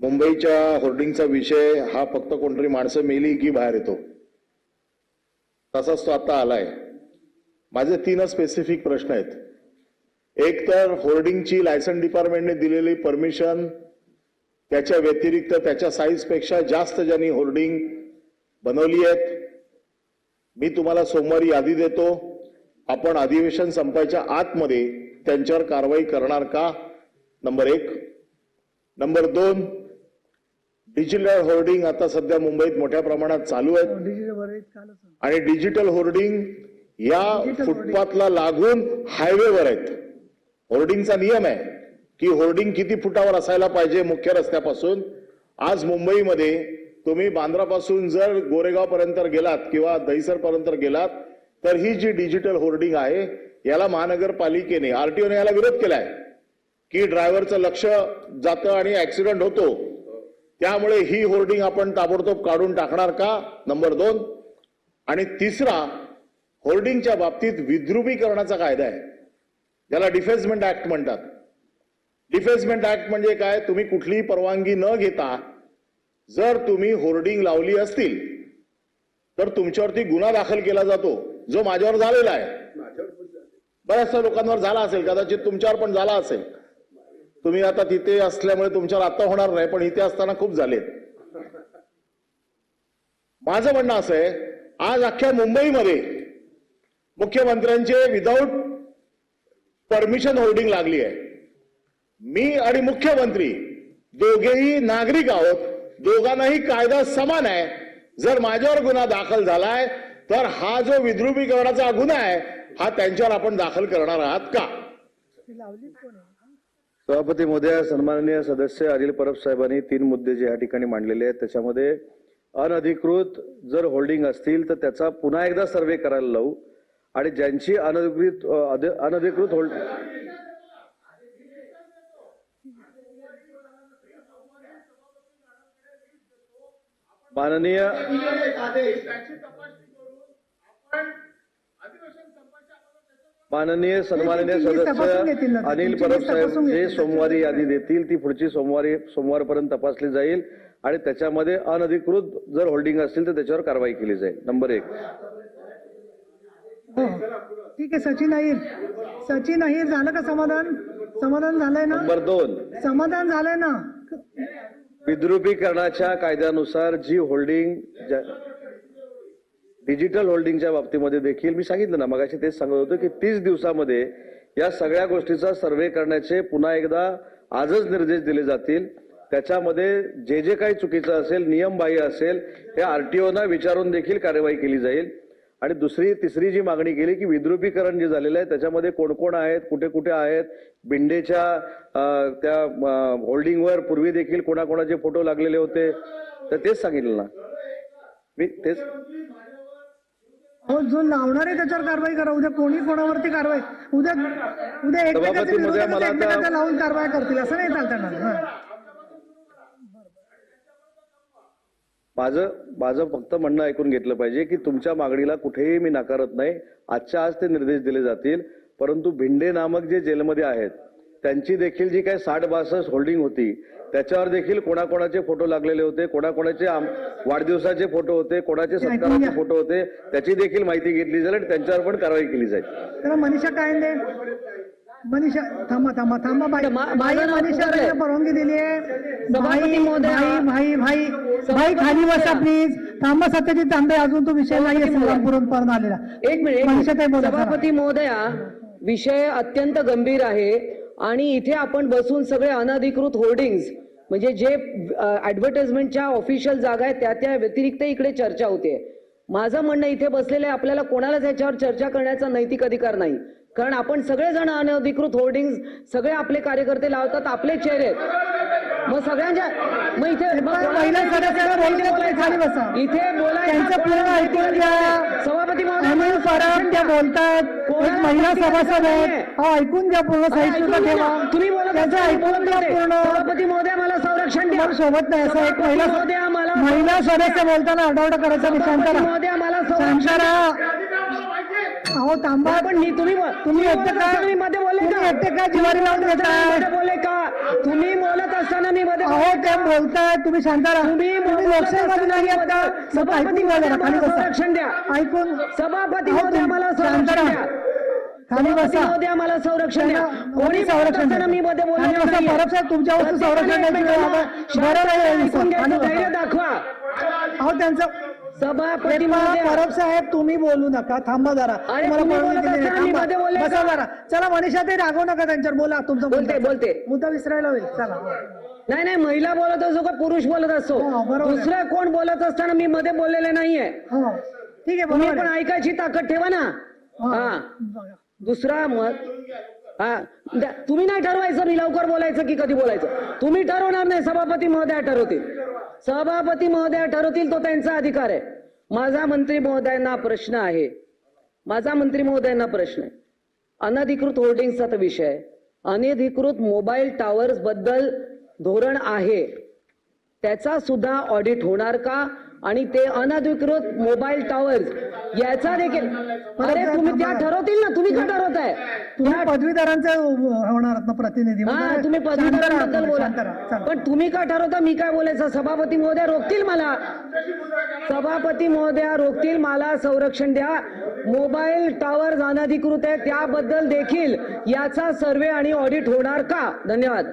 मुंबईच्या होर्डिंगचा विषय हा फक्त कोणतरी माणसं मेली की बाहेर येतो. तसाच तो आता आलाय. माझे तीनच स्पेसिफिक प्रश्न आहेत. एक तर होर्डिंगची लायसन डिपार्टमेंटने दिलेली परमिशन त्याच्या व्यतिरिक्त त्याच्या साईजपेक्षा जास्त ज्यांनी होर्डिंग बनवली आहेत मी तुम्हाला सोमवारी यादी देतो. आपण अधिवेशन संपायच्या आतमध्ये त्यांच्यावर कारवाई करणार का? नंबर एक. नंबर दोन डिजिटल होर्डिंग आता सध्या मुंबईत मोठ्या प्रमाणात चालू आहेत कालच आणि डिजिटल होर्डिंग या फुटपाथला लागून हायवेवर आहेत. होर्डिंगचा नियम आहे की होर्डिंग किती फुटावर असायला पाहिजे मुख्य रस्त्यापासून. आज मुंबईमध्ये तुम्ही बांद्रापासून जर गोरेगाव पर्यंत गेलात किंवा दहिसर पर्यंत गेलात तर ही जी डिजिटल होर्डिंग आहे याला महानगरपालिकेने आरटीओने याला विरोध केलाय. की ड्रायव्हरचं लक्ष जातं आणि ऍक्सिडेंट होतो. त्यामुळे ही होर्डिंग आपण ताबडतोब काढून टाकणार का? नंबर दोन. आणि तिसरा होर्डिंगच्या बाबतीत विद्रुपीकरणाचा कायदा आहे. ज्याला डिफेन्समेंट ऍक्ट म्हणतात. डिफेन्समेंट ऍक्ट म्हणजे काय? तुम्ही कुठलीही परवानगी न घेता जर तुम्ही होर्डिंग लावली असतील तर तुमच्यावरती गुन्हा दाखल केला जातो जो माझ्यावर झालेला आहे. बऱ्याचशा लोकांवर झाला असेल कदाचित तुमच्यावर पण झाला असेल. तुम्ही आता तिथे असल्यामुळे तुमच्यावर आता होणार नाही पण इथे असताना खूप झालेत. माझं म्हणणं असं आहे आज अख्ख्या मुंबईमध्ये मुख्यमंत्र्यांचे विदाऊट परमिशन होल्डिंग लागली आहे. मी आणि मुख्यमंत्री दोघेही नागरिक आहोत दोघांनाही कायदा समान आहे. जर माझ्यावर गुन्हा दाखल झालाय तर हा जो विद्रुपीकरणाचा गुन्हा आहे हा त्यांच्यावर आपण दाखल करणार आहात का ती लावलीच कोण आहे सभापती महोदय सन्माननीय सदस्य अनिल परब साहेबांनी तीन मुद्दे जे या ठिकाणी मांडलेले आहेत त्याच्यामध्ये अनधिकृत जर होल्डिंग असतील तर त्याचा पुन्हा एकदा सर्वे करायला लावू. आणि ज्यांची अनधिकृत अध- अनधिकृत होल्ड माननीय माननीय सन्माननीय सदस्य. अनिल परब साहेब जे. सोमवारी यादी देतील ती पुढची सोमवारी सोमवारपर्यंत तपासली जाईल आणि त्याच्यामध्ये अनधिकृत जर होल्डिंग असतील तर त्याच्यावर कारवाई केली जाईल. नंबर एक. हो. ठीक आहे सचिन अहिर सचिन अहिर झालं का समाधान? समाधान झालंय ना? नंबर दोन. समाधान झालंय ना? विद्रुपीकरणाच्या कायद्यानुसार जी होल्डिंग डिजिटल होल्डिंगच्या बाबतीमध्ये देखील मी सांगितलं ना मगाशी तेच सांगत होतो की तीस दिवसामध्ये या सगळ्या गोष्टीचा सर्वे करण्याचे पुन्हा एकदा आजच निर्देश दिले जातील. त्याच्यामध्ये जे जे काही चुकीचं असेल नियमबाह्य असेल हे आरटीओना विचारून देखील कार्यवाही केली जाईल. आणि दुसरी तिसरी जी मागणी केली की विद्रुपीकरण जे झालेलं आहे त्याच्यामध्ये कोण कोण आहेत कुठे कुठे आहेत बिंडेच्या त्या होल्डिंगवर पूर्वी देखील कोणाकोणाचे फोटो लागलेले होते. तर तेच सांगितलं ना. मी तेच हो जो लावणार आहे त्याच्यावर कारवाई करा. उद्या कोणी कोणावरती कारवाई उद्या उद्या एकमेकाच्या लावून कारवाई करतील. असं नाही चालतं ना. माझं माझं फक्त म्हणणं ऐकून घेतलं पाहिजे की तुमच्या मागणीला कुठेही मी नाकारत नाही. आजच्या आज ते निर्देश दिले जातील. परंतु भिंडे नामक जे जेलमध्ये आहेत त्यांची देखील जी काही साठ बासष्ट होल्डिंग होती त्याच्यावर देखील कोणाकोणाचे फोटो लागलेले होते कोणाकोणाचे आम- वाढदिवसाचे फोटो होते कोणाचे सत्काराचे फोटो होते त्याची देखील माहिती घेतली जाईल आणि त्यांच्यावर पण कारवाई केली जाईल. तर मनीषा कायंदे मनीषा थांबा थांबा थांबा मनीषा परवानगी दिली आहे. सभापती भाई महोदया. भाई भाई भाई भाई खाली बसा प्लीज थांबा सत्यजित तांबे अजून तो विषय नाही आलेला. एक मिनिट, मनीषा बोला सभापती महोदया विषय अत्यंत गंभीर आहे. आणि इथे आपण बसून सगळे अनधिकृत होर्डिंग्स म्हणजे जे ऍडव्हर्टाइजमेंटच्या ऑफिशियल जागा आहेत त्या त्या व्यतिरिक्त इकडे चर्चा होते. माझं म्हणणं इथे बसलेले आपल्याला कोणालाच याच्यावर चर्चा करण्याचा नैतिक अधिकार नाही. कारण आपण सगळेजण अनधिकृत होर्डिंग सगळे आपले कार्यकर्ते लावतात आपले चेहरे मग सगळ्यांच्या मग इथे इथे बोलायचं. सभापती बोलतात. महिला सभासद. आहेत. हो ऐकून घ्या पूर्ण ऐकून ठेवा. तुम्ही बोलत त्याचं ऐकून घ्या. पूर्ण. सभापती महोदय मला संरक्षण द्या. सोबत नाही असं एक महिला महिला सदस्य बोलताना आरडाओरडा करायचा नाही शांत सभापती राहा. महोदय आम्हाला शांत संरक्षण द्या. राहा अहो थांबा. पण मी तुम्ही तुम्ही बोलत एकटे का? मी मध्ये बोलले तुम्ही का? एकटे का जिवारी लावून तुम्ही घेताय? बोलले का? तुम्ही बोलत असताना मी मध्ये अहो ते बोलताय तुम्ही शांत राहा. तुम्ही तुम्ही लोकशाहीमध्ये नाही मग सभापती मला. संरक्षण द्या. ऐकून. सभापती मला संरक्षण. द्या. खाली बसा मला संरक्षण द्या कोणी संरक्षण. मी मध्ये परब साहेब, तुमच्या वस्तू संरक्षण. धैर्य दाखवा अहो त्यांचं सभापती परब साहेब तुम्ही बोलू नका थांबा जरा अरे, तुम्हाला तुम्ही परवानगी बोलत दिली नाही. असताना मी थांबा. मध्ये बोलले बसा का? जरा चला मनीषा ते रागवू नका त्यांच्यावर बोला तुमचं बोलते. बोलते मुद्दा विसरायला होईल चला नाही नाही महिला बोलत असो का पुरुष बोलत असो हो. दुसरं कोण बोलत असताना मी मध्ये बोललेले नाहीये हो ठीक आहे पण. ऐकायची ताकद ठेवा ना हो. दुसरा मत हा द्या. तुम्ही नाही ठरवायचं मी लवकर बोलायचं की कधी बोलायचं? तुम्ही ठरवणार नाही सभापती महोदया ठरवतील. सभापती महोदया ठरवतील तो त्यांचा अधिकार आहे. माझा मंत्री महोदयांना प्रश्न आहे. माझा मंत्री महोदयांना प्रश्न आहे. अनधिकृत होर्डिंगचा तर विषय अनधिकृत मोबाईल टॉवर्सबद्दल धोरण आहे. त्याचा सुद्धा ऑडिट होणार का? आणि ते अनधिकृत मोबाईल टावर्स याचा देखील अरे तुम्ही त्या ठरवतील ना तुम्ही का ठरवताय? तुम्ही पदवीधरांचे होणार ना प्रतिनिधी. हा जरा तुम्ही पदवीधरांबद्दल बोला. पण तुम्ही का ठरवता? मी काय बोलायचं? सभापती महोदया रोखतील मला. सभापती महोदया रोखतील मला संरक्षण द्या. मोबाईल टावर अनधिकृत आहे त्याबद्दल देखील याचा सर्वे आणि ऑडिट होणार का? धन्यवाद.